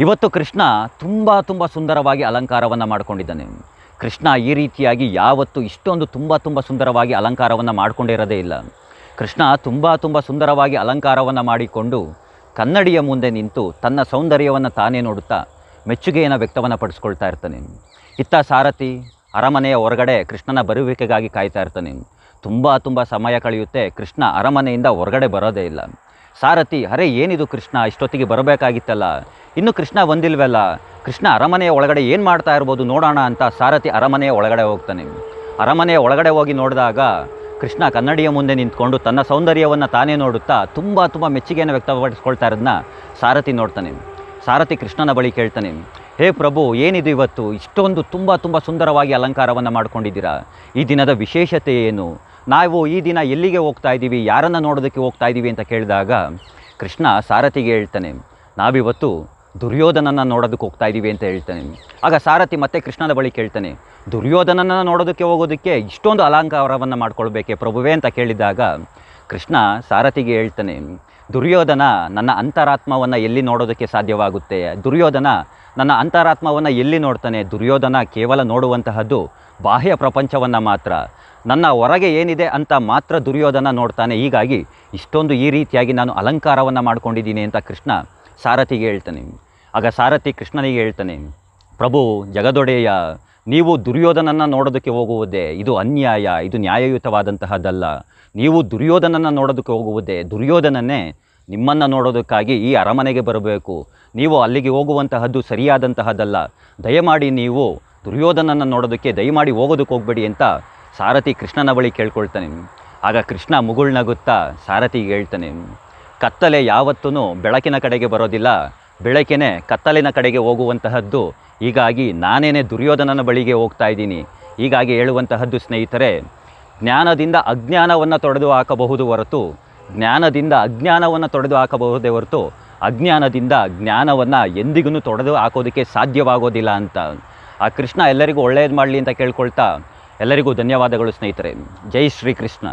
ಇವತ್ತು ಕೃಷ್ಣ ತುಂಬ ತುಂಬ ಸುಂದರವಾಗಿ ಅಲಂಕಾರವನ್ನು ಮಾಡಿಕೊಂಡಿದ್ದಾನೆ. ಕೃಷ್ಣ ಈ ರೀತಿಯಾಗಿ ಯಾವತ್ತು ಇಷ್ಟೊಂದು ತುಂಬ ತುಂಬ ಸುಂದರವಾಗಿ ಅಲಂಕಾರವನ್ನು ಮಾಡಿಕೊಂಡಿರೋದೇ ಇಲ್ಲ. ಕೃಷ್ಣ ತುಂಬ ತುಂಬ ಸುಂದರವಾಗಿ ಅಲಂಕಾರವನ್ನು ಮಾಡಿಕೊಂಡು ಕನ್ನಡಿಯ ಮುಂದೆ ನಿಂತು ತನ್ನ ಸೌಂದರ್ಯವನ್ನು ತಾನೇ ನೋಡುತ್ತಾ ಮೆಚ್ಚುಗೆಯನ್ನು ವ್ಯಕ್ತವನ್ನು ಪಡಿಸ್ಕೊಳ್ತಾ ಇರ್ತಾನೆ. ಇತ್ತ ಸಾರಥಿ ಅರಮನೆಯ ಹೊರಗಡೆ ಕೃಷ್ಣನ ಬರುವಿಕೆಗಾಗಿ ಕಾಯ್ತಾ ಇರ್ತಾನೆ. ತುಂಬ ತುಂಬ ಸಮಯ ಕಳೆಯುತ್ತೆ ಕೃಷ್ಣ ಅರಮನೆಯಿಂದ ಹೊರಗಡೆ ಬರೋದೇ ಇಲ್ಲ. ಸಾರಥಿ, ಅರೆ ಏನಿದು ಕೃಷ್ಣ? ಇಷ್ಟೊತ್ತಿಗೆ ಬರಬೇಕಾಗಿತ್ತಲ್ಲ. ಇನ್ನು ಕೃಷ್ಣ ಬಂದಿಲ್ವಲ್ಲ? ಕೃಷ್ಣ ಅರಮನೆಯ ಒಳಗಡೆ ಏನು ಮಾಡ್ತಾ ಇರ್ಬೋದು ನೋಡೋಣ ಅಂತ ಸಾರಥಿ ಅರಮನೆಯ ಒಳಗಡೆ ಹೋಗ್ತಾನೆ. ಅರಮನೆಯ ಒಳಗಡೆ ಹೋಗಿ ನೋಡಿದಾಗ ಕೃಷ್ಣ ಕನ್ನಡಿಯ ಮುಂದೆ ನಿಂತ್ಕೊಂಡು ತನ್ನ ಸೌಂದರ್ಯವನ್ನು ತಾನೇ ನೋಡುತ್ತಾ ತುಂಬ ತುಂಬ ಮೆಚ್ಚುಗೆಯನ್ನು ವ್ಯಕ್ತಪಡಿಸ್ಕೊಳ್ತಾ ಇರೋದನ್ನ ಸಾರಥಿ ನೋಡ್ತಾನೆ. ಸಾರಥಿ ಕೃಷ್ಣನ ಬಳಿ ಕೇಳ್ತಾನೆ, ಹೇ ಪ್ರಭು, ಏನಿದು ಇವತ್ತು? ಇಷ್ಟೊಂದು ತುಂಬ ತುಂಬ ಸುಂದರವಾಗಿ ಅಲಂಕಾರವನ್ನು ಮಾಡ್ಕೊಂಡಿದ್ದೀರಾ? ಈ ದಿನದ ವಿಶೇಷತೆ ಏನು? ನಾವು ಈ ದಿನ ಎಲ್ಲಿಗೆ ಹೋಗ್ತಾ ಇದ್ದೀವಿ, ಯಾರನ್ನು ನೋಡೋದಕ್ಕೆ ಹೋಗ್ತಾ ಇದ್ದೀವಿ ಅಂತ ಕೇಳಿದಾಗ ಕೃಷ್ಣ ಸಾರಥಿಗೆ ಹೇಳ್ತಾನೆ, ನಾವಿವತ್ತು ದುರ್ಯೋಧನನ ನೋಡೋದಕ್ಕೆ ಹೋಗ್ತಾ ಇದ್ದೀವಿ ಅಂತ ಹೇಳ್ತಾನೆ. ಆಗ ಸಾರಥಿ ಮತ್ತೆ ಕೃಷ್ಣನ ಬಳಿ ಕೇಳ್ತಾನೆ ದುರ್ಯೋಧನನನ್ನು ನೋಡೋದಕ್ಕೆ ಹೋಗೋದಕ್ಕೆ ಇಷ್ಟೊಂದು ಅಲಂಕಾರವನ್ನು ಮಾಡ್ಕೊಳ್ಬೇಕೆ ಪ್ರಭುವೇ ಅಂತ ಕೇಳಿದಾಗ ಕೃಷ್ಣ ಸಾರಥಿಗೆ ಹೇಳ್ತಾನೆ, ದುರ್ಯೋಧನ ನನ್ನ ಅಂತರಾತ್ಮವನ್ನು ಎಲ್ಲಿ ನೋಡೋದಕ್ಕೆ ಸಾಧ್ಯವಾಗುತ್ತೆ? ದುರ್ಯೋಧನ ನನ್ನ ಅಂತರಾತ್ಮವನ್ನು ಎಲ್ಲಿ ನೋಡ್ತಾನೆ? ದುರ್ಯೋಧನ ಕೇವಲ ನೋಡುವಂತಹದ್ದು ಬಾಹ್ಯ ಪ್ರಪಂಚವನ್ನು ಮಾತ್ರ. ನನ್ನ ಹೊರಗೆ ಏನಿದೆ ಅಂತ ಮಾತ್ರ ದುರ್ಯೋಧನ ನೋಡ್ತಾನೆ. ಹೀಗಾಗಿ ಇಷ್ಟೊಂದು ಈ ರೀತಿಯಾಗಿ ನಾನು ಅಲಂಕಾರವನ್ನು ಮಾಡ್ಕೊಂಡಿದ್ದೀನಿ ಅಂತ ಕೃಷ್ಣ ಸಾರಥಿಗೆ ಹೇಳ್ತಾನೆ. ಆಗ ಸಾರಥಿ ಕೃಷ್ಣನಿಗೆ ಹೇಳ್ತಾನೆ, ಪ್ರಭು, ಜಗದೊಡೆಯ, ನೀವು ದುರ್ಯೋಧನನ್ನು ನೋಡೋದಕ್ಕೆ ಹೋಗುವುದೇ, ಇದು ಅನ್ಯಾಯ, ಇದು ನ್ಯಾಯಯುತವಾದಂತಹದ್ದಲ್ಲ. ನೀವು ದುರ್ಯೋಧನನ್ನು ನೋಡೋದಕ್ಕೆ ಹೋಗುವುದೇ, ದುರ್ಯೋಧನನ್ನೇ ನಿಮ್ಮನ್ನು ನೋಡೋದಕ್ಕಾಗಿ ಈ ಅರಮನೆಗೆ ಬರಬೇಕು. ನೀವು ಅಲ್ಲಿಗೆ ಹೋಗುವಂತಹದ್ದು ಸರಿಯಾದಂತಹದ್ದಲ್ಲ. ದಯಮಾಡಿ ನೀವು ದುರ್ಯೋಧನನ್ನು ನೋಡೋದಕ್ಕೆ, ದಯಮಾಡಿ ಹೋಗೋದಕ್ಕೆ ಹೋಗಬೇಡಿ ಅಂತ ಸಾರಥಿ ಕೃಷ್ಣನ ಬಳಿ ಕೇಳ್ಕೊಳ್ತಾನೆ. ಆಗ ಕೃಷ್ಣ ಮುಗುಳ್ನಗುತ್ತಾ ಸಾರಥಿಗೆ ಹೇಳ್ತಾನೆ, ಕತ್ತಲೆ ಯಾವತ್ತೂ ಬೆಳಕಿನ ಕಡೆಗೆ ಬರೋದಿಲ್ಲ. ಬೆಳಕಿನೇ ಕತ್ತಲಿನ ಕಡೆಗೆ ಹೋಗುವಂತಹದ್ದು. ಹೀಗಾಗಿ ನಾನೇನೇ ದುರ್ಯೋಧನನ ಬಳಿಗೆ ಹೋಗ್ತಾ ಇದ್ದೀನಿ. ಹೀಗಾಗಿ ಹೇಳುವಂತಹದ್ದು ಸ್ನೇಹಿತರೆ, ಜ್ಞಾನದಿಂದ ಅಜ್ಞಾನವನ್ನು ತೊಡೆದು ಹಾಕಬಹುದು ಹೊರತು, ಜ್ಞಾನದಿಂದ ಅಜ್ಞಾನವನ್ನು ತೊಡೆದು ಹಾಕಬಹುದೇ ಹೊರತು, ಅಜ್ಞಾನದಿಂದ ಜ್ಞಾನವನ್ನು ಎಂದಿಗೂ ತೊಡೆದು ಹಾಕೋದಕ್ಕೆ ಸಾಧ್ಯವಾಗೋದಿಲ್ಲ ಅಂತ. ಆ ಕೃಷ್ಣ ಎಲ್ಲರಿಗೂ ಒಳ್ಳೆಯದು ಮಾಡಲಿ ಅಂತ ಕೇಳ್ಕೊಳ್ತಾ ಎಲ್ಲರಿಗೂ ಧನ್ಯವಾದಗಳು ಸ್ನೇಹಿತರೆ. ಜೈ ಶ್ರೀಕೃಷ್ಣ.